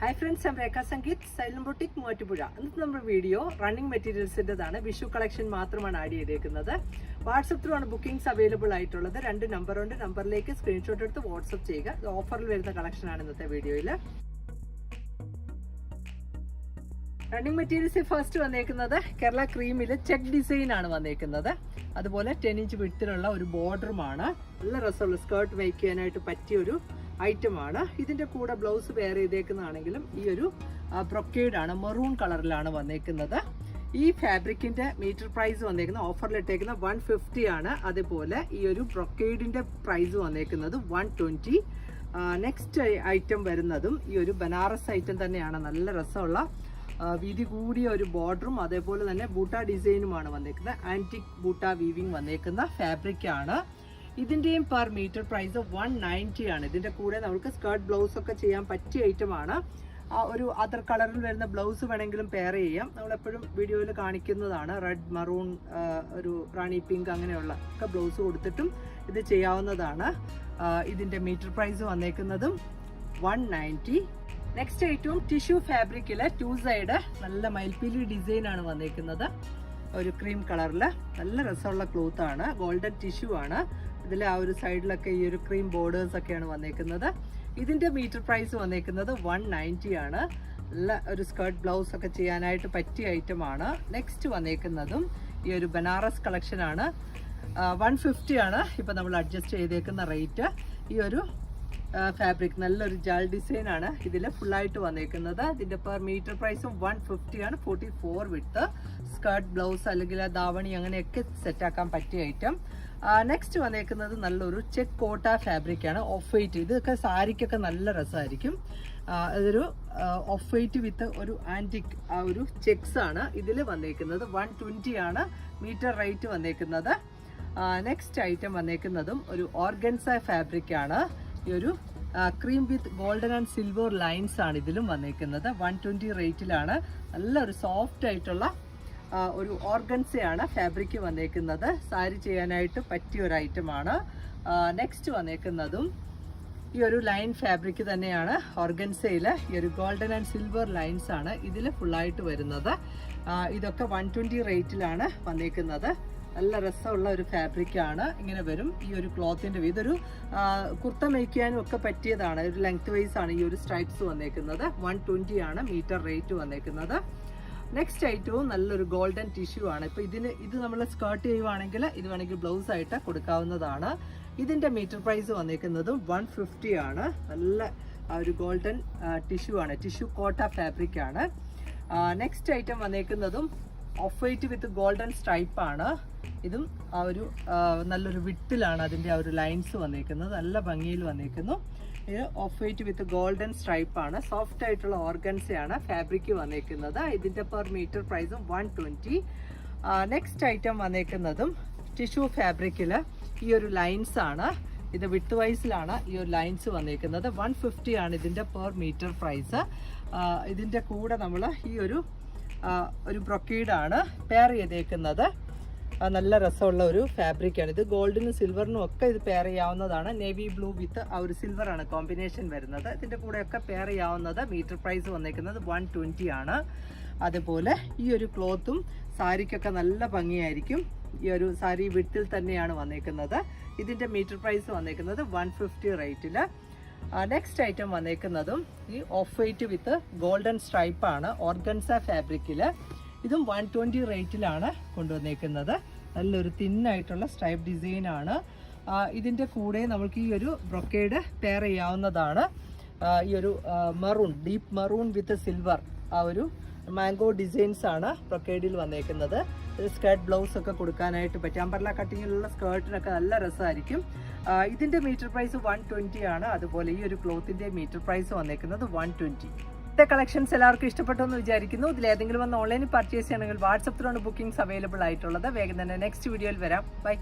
Hi friends ഞാൻ Rekha Sangeeth xylem boutique Muvattupuzha ഇന്നത്തെ നമ്മുടെ വീഡിയോ റണ്ണിങ് മെറ്റീരിയൽസിന്റെതാണ് വിഷു കളക്ഷൻ മാത്രമാണ് ആഡ് ചെയ്തേക്കുന്നത്. വാട്സപ്പ് ത്രൂ ആണ് ബുക്കിംഗ്സ് അവൈലബിൾ ആയിട്ടുള്ളത്. രണ്ട് നമ്പറുണ്ട് നമ്പറിലേക്ക് സ്ക്രീൻഷോട്ട് എടുത്ത് വാട്സപ്പ് ചെയ്യുക. ഓഫറിൽ വരുന്ന കളക്ഷനാണ് ഇന്നത്തെ വീഡിയോയിൽ റണ്ണിങ് മെറ്റീരിയൽസ് ഫസ്റ്റ് വന്നേക്കുന്നത് കേരള ക്രീമിൽ ചെക്ക് ഡിസൈൻ ആണ് വന്നേക്കുന്നത്. അതുപോലെ ടെൻ ഇഞ്ച് വിട്ടിലുള്ള ഒരു ബോർഡറുമാണ് നല്ല രസമുള്ള സ്കേർട്ട് മേക്ക് ചെയ്യാനായിട്ട് പറ്റിയ ഒരു ഐറ്റമാണ്. ഇതിന്റെ കൂടെ ബ്ലൗസ് വെയർ ചെയ്തേക്കുന്നതാണെങ്കിലും ഈ ഒരു ആണ് മെറൂൺ കളറിലാണ് വന്നേക്കുന്നത്. ഈ ഫാബ്രിക്കിന്റെ മീറ്റർ പ്രൈസ് വന്നേക്കുന്നത് ഓഫറിൽ ഇട്ടേക്കുന്ന വൺ ഫിഫ്റ്റി ആണ്. അതുപോലെ ഈ ഒരു ബ്രൊക്കേഡിന്റെ പ്രൈസ് വന്നേക്കുന്നത് വൺ ട്വന്റി നെക്സ്റ്റ് ഐറ്റം വരുന്നതും ഈ ഒരു ബനാറസ് ഐറ്റം തന്നെയാണ്. നല്ല രസമുള്ള വീതി കൂടിയ ഒരു ബോർഡറും അതേപോലെ തന്നെ ബൂട്ട ഡിസൈനുമാണ് വന്നേക്കുന്നത്. ആന്റിക് ബൂട്ട വീവിങ് വന്നേക്കുന്ന ഫാബ്രിക് ആണ്. ഇതിന്റെയും per metre price one ninety ആണ്. ഇതിന്റെ കൂടെ നമുക്ക് സ്കേർട്ട് ബ്ലൗസ് ഒക്കെ ചെയ്യാൻ പറ്റിയ ഐറ്റം ആണ്. ആ ഒരു അതർ കളറിൽ വരുന്ന ബ്ലൗസ് വേണമെങ്കിലും പെയർ ചെയ്യാം. നമ്മൾ എപ്പോഴും വീഡിയോയിൽ കാണിക്കുന്നതാണ്. റെഡ് മറൂൺ ഒരു റാണി പിങ്ക് അങ്ങനെയുള്ള ഒക്കെ ബ്ലൗസ് കൊടുത്തിട്ടും ഇത് ചെയ്യാവുന്നതാണ്. ഇതിന്റെ മീറ്റർ പ്രൈസ് വന്നേക്കുന്നതും വൺ നയന്റി നെക്സ്റ്റ് ഐറ്റവും ടിഷ്യൂ ഫാബ്രിക്കിൽ ടു സൈഡ് നല്ല മയിൽപ്പീലി ഡിസൈൻ ആണ് വന്നേക്കുന്നത്. ഒരു ക്രീം കളറിൽ നല്ല രസമുള്ള ക്ലോത്ത് ആണ്. ഗോൾഡൻ ടിഷ്യൂ ആണ്. ഇതിൽ ആ ഒരു സൈഡിലൊക്കെ ഈ ഒരു ക്രീം ബോർഡേഴ്സ് ഒക്കെയാണ് വന്നേക്കുന്നത്. ഇതിന്റെ മീറ്റർ പ്രൈസ് വന്നേക്കുന്നത് വൺ നയന്റി ആണ്. നല്ല ഒരു സ്കേർട്ട് ബ്ലൗസ് ഒക്കെ ചെയ്യാനായിട്ട് പറ്റിയ ഐറ്റം ആണ്. നെക്സ്റ്റ് വന്നേക്കുന്നതും ഈ ഒരു ബനാറസ് കളക്ഷനാണ് വൺ ഫിഫ്റ്റി ആണ്. ഇപ്പം നമ്മൾ അഡ്ജസ്റ്റ് ചെയ്തേക്കുന്ന റേറ്റ് ഈ ഒരു ഫാബ്രിക് നല്ലൊരു ജാൾ ഡിസൈൻ ആണ് ഇതിൽ ഫുള്ളായിട്ട് വന്നേക്കുന്നത്. ഇതിന്റെ പെർ മീറ്റർ പ്രൈസും വൺ ഫിഫ്റ്റി ആണ്. Forty four width skirt blouse അല്ലെങ്കിൽ ദാവണി അങ്ങനെയൊക്കെ സെറ്റ് ആക്കാൻ പറ്റിയ ഐറ്റം നെക്സ്റ്റ് വന്നേക്കുന്നത് നല്ലൊരു ചെക്ക് കോട്ട ഫാബ്രിക് ആണ്. ഓഫ് വൈറ്റ് ഇതൊക്കെ സാരിക്കൊക്കെ നല്ല രസമായിരിക്കും. ഇതൊരു ഓഫ് വൈറ്റ് വിത്ത് ഒരു ആന്റിക് ആ ഒരു ചെക്സ് ആണ് ഇതിൽ വന്നേക്കുന്നത്. വൺ ട്വന്റി ആണ് മീറ്റർ റേറ്റ് വന്നേക്കുന്നത്. നെക്സ്റ്റ് ഐറ്റം വന്നേക്കുന്നതും ഒരു ഓർഗൻസ ഫാബ്രിക് ആണ്. ഈ ഒരു cream with golden and silver lines ആണ് ഇതിലും വന്നേക്കുന്നത്. വൺ ട്വന്റി റേറ്റിലാണ് നല്ല ഒരു സോഫ്റ്റ് ആയിട്ടുള്ള ഒരു ഓർഗൻസയാണ് ഫാബ്രിക് വന്നേക്കുന്നത്. സാരി ചെയ്യാനായിട്ട് പറ്റിയ ഒരു ഐറ്റമാണ് നെക്സ്റ്റ് വന്നേക്കുന്നതും ഈ ഒരു ലൈൻ ഫാബ്രിക് തന്നെയാണ്. ഓർഗൻസയിൽ ഈ ഒരു ഗോൾഡൻ ആൻഡ് സിൽവർ ലൈൻസ് ആണ് ഇതിൽ ഫുള്ളായിട്ട് വരുന്നത്. ഇതൊക്കെ വൺ ട്വന്റി റേറ്റിലാണ് വന്നേക്കുന്നത്. നല്ല രസമുള്ള ഒരു ഫാബ്രിക്കാണ്. ഇങ്ങനെ വരും. ഈ ഒരു ക്ലോത്തിന്റെ ഇതൊരു കുർത്ത മേയ്ക്കാനും ഒക്കെ പറ്റിയതാണ്. ഒരു ലെങ്ത് വൈസ് ആണ് ഈ ഒരു സ്ട്രൈപ്സ് വന്നേക്കുന്നത്. വൺ ട്വന്റി ആണ് മീറ്റർ റേറ്റ് വന്നേക്കുന്നത്. നെക്സ്റ്റ് ഐറ്റവും നല്ലൊരു ഗോൾഡൻ ടിഷ്യൂ ആണ്. ഇപ്പോൾ ഇതിന് ഇത് നമ്മൾ സ്കേർട്ട് ചെയ്യുവാണെങ്കിൽ ഇത് വേണമെങ്കിൽ ബ്ലൗസ് ആയിട്ട് കൊടുക്കാവുന്നതാണ്. ഇതിന്റെ മീറ്റർ പ്രൈസ് വന്നേക്കുന്നത് വൺ ഫിഫ്റ്റി ആണ്. നല്ല ഒരു ഗോൾഡൻ ടിഷ്യൂ ആണ്. ടിഷ്യൂ കോട്ട ഫാബ്രിക് ആണ്. Next item വന്നേക്കുന്നതും off white with golden stripe ആണ്. ഇതും ആ ഒരു നല്ലൊരു വിട്ടിലാണ് അതിന്റെ ആ ഒരു ലൈൻസ് വന്നേക്കുന്നത്. നല്ല ഭംഗിയിൽ വന്നേക്കുന്നു. ഇത് off white with golden stripe ആണ്. സോഫ്റ്റ് ആയിട്ടുള്ള ഓർഗൻസയാണ് ഫാബ്രിക് വന്നേക്കുന്നത്. ഇതിന്റെ പെർ മീറ്റർ പ്രൈസും വൺ ട്വന്റി നെക്സ്റ്റ് ഐറ്റം വന്നേക്കുന്നതും ടിഷ്യൂ ഫാബ്രിക്കിൽ ഈ ഒരു ലൈൻസ് ആണ്. ഇത് വിട്ട് വൈസിലാണ് ഈ ഒരു ലൈൻസ് വന്നേക്കുന്നത്. വൺ ഫിഫ്റ്റി ആണ് ഇതിന്റെ പെർ മീറ്റർ പ്രൈസ്. ഇതിന്റെ കൂടെ നമ്മൾ ഈ ഒരു ഒരു ബ്രൊക്കീഡാണ് പെയർ ചെയ്തേക്കുന്നത്. നല്ല രസമുള്ള ഒരു ഫാബ്രിക്കാണ്. ഇത് ഗോൾഡിനും സിൽവറിനും ഒക്കെ ഇത് പെയർ ചെയ്യാവുന്നതാണ്. നേവി ബ്ലൂ വിത്ത് ആ ഒരു സിൽവറാണ് കോമ്പിനേഷൻ വരുന്നത്. ഇതിന്റെ കൂടെയൊക്കെ പെയർ ചെയ്യാവുന്നത് മീറ്റർ പ്രൈസ് വന്നേക്കുന്നത് വൺ ട്വന്റി ആണ്. അതുപോലെ ഈ ഒരു ക്ലോത്തും സാരിക്കൊക്കെ നല്ല ഭംഗിയായിരിക്കും. ഈ ഒരു സാരി വിട്ടിൽ തന്നെയാണ് വന്നേക്കുന്നത്. ഇതിന്റെ മീറ്റർ പ്രൈസ് വന്നേക്കുന്നത് വൺ ഫിഫ്റ്റി റേറ്റിൽ നെക്സ്റ്റ് ഐറ്റം വന്നേക്കുന്നതും ഈ off white with golden stripe ആണ് ഓർഗൻസ ഫാബ്രിക്കിൽ ഇതും വൺ ട്വന്റി റേറ്റിലാണ് കൊണ്ടുവന്നേക്കുന്നത്. നല്ലൊരു തിന്നായിട്ടുള്ള സ്ട്രൈപ്പ് ഡിസൈൻ ആണ്. ഇതിന്റെ കൂടെ നമുക്ക് ഈ ഒരു ബ്രൊക്കേഡ് പെയർ ചെയ്യാവുന്നതാണ്. ഈ ഒരു maroon deep maroon with silver ആ ഒരു മാംഗോ ഡിസൈൻസ് ആണ് ബ്രൊക്കേഡിൽ വന്നേക്കുന്നത്. ഒരു സ്കേർട്ട് ബ്ലൗസ് ഒക്കെ കൊടുക്കാനായിട്ട് പറ്റും. അമ്പർല കട്ടിങ്ങിലുള്ള സ്കേർട്ടിനൊക്കെ നല്ല രസമായിരിക്കും. ഇതിന്റെ മീറ്റർ പ്രൈസ് വൺ ട്വന്റി ആണ്. അതുപോലെ ഈ ഒരു ക്ലോത്തിന്റെ മീറ്റർ പ്രൈസ് വന്നേക്കുന്നത് വൺ ട്വന്റി ഇന്നത്തെ കളക്ഷൻസ് എല്ലാവർക്കും ഇഷ്ടപ്പെട്ടു എന്ന് വിചാരിക്കുന്നു. ഇതിൽ ഏതെങ്കിലും ഒന്ന് ഓൺലൈനിൽ പർച്ചേസ് ചെയ്യണമെങ്കിൽ വാട്സപ്പിലാണ് ബുക്കിംഗ്സ് അവൈലബിൾ ആയിട്ടുള്ളത്. വേഗം തന്നെ നെക്സ്റ്റ് വീഡിയോയിൽ വരാം. ബൈ